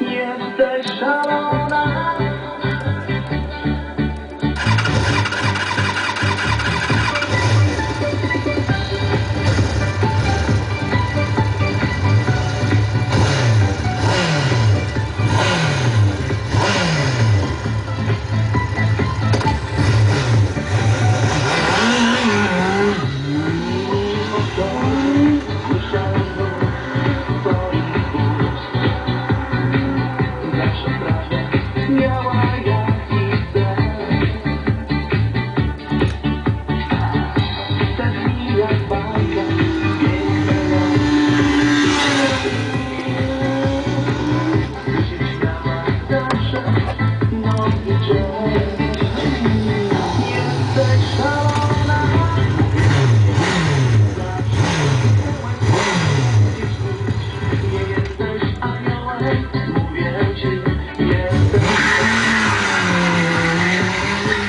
Jesteś szalona يا رايا